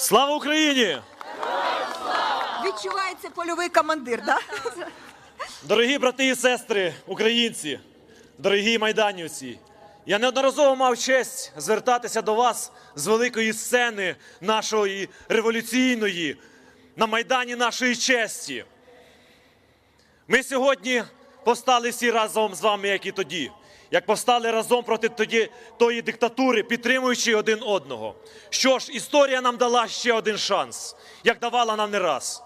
Слава Україні! Відчувається польовий командир, да? Дорогі брати і сестри, українці, дорогі майданівці, я неодноразово мав честь звертатися до вас з великої сцени нашої революційної на майдані нашої честі. Ми сьогодні повстали всі разом з вами, як і тоді, як повстали разом проти тоді тої диктатури, підтримуючи один одного. Що ж, історія нам дала ще один шанс, як давала нам не раз.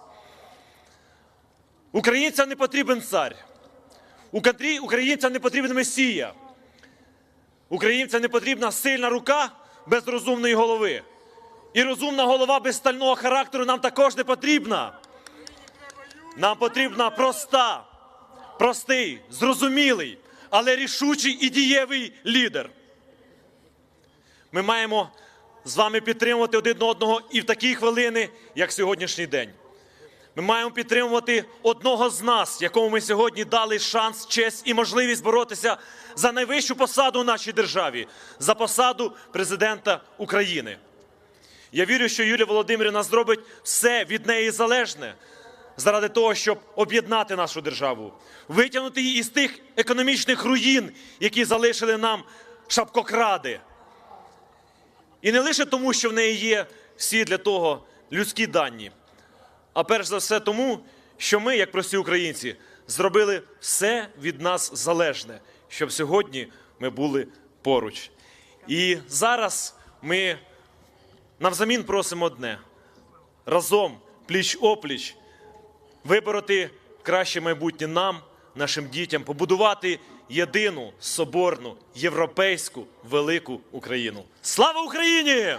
Українцям не потрібен цар. Українцям не потрібен месія. Українцям не потрібна сильна рука без розумної голови. І розумна голова без стального характеру нам також не потрібна. Нам потрібна проста, простий, зрозумілий, але рішучий і дієвий лідер. Ми маємо з вами підтримувати один одного і в такі хвилини, як сьогоднішній день. Ми маємо підтримувати одного з нас, якому ми сьогодні дали шанс, честь і можливість боротися за найвищу посаду у нашій державі, за посаду президента України. Я вірю, що Юлія Володимирівна зробить все від неї залежне заради того, щоб об'єднати нашу державу, витягнути її із тих економічних руїн, які залишили нам шапкокради. І не лише тому, що в неї є всі для того людські дані, а перш за все тому, що ми, як прості українці, зробили все від нас залежне, щоб сьогодні ми були поруч. І зараз ми навзамін просимо одне: разом, пліч опліч, вибороти краще майбутнє нам, нашим дітям, побудувати єдину соборну європейську велику Україну. Слава Україні!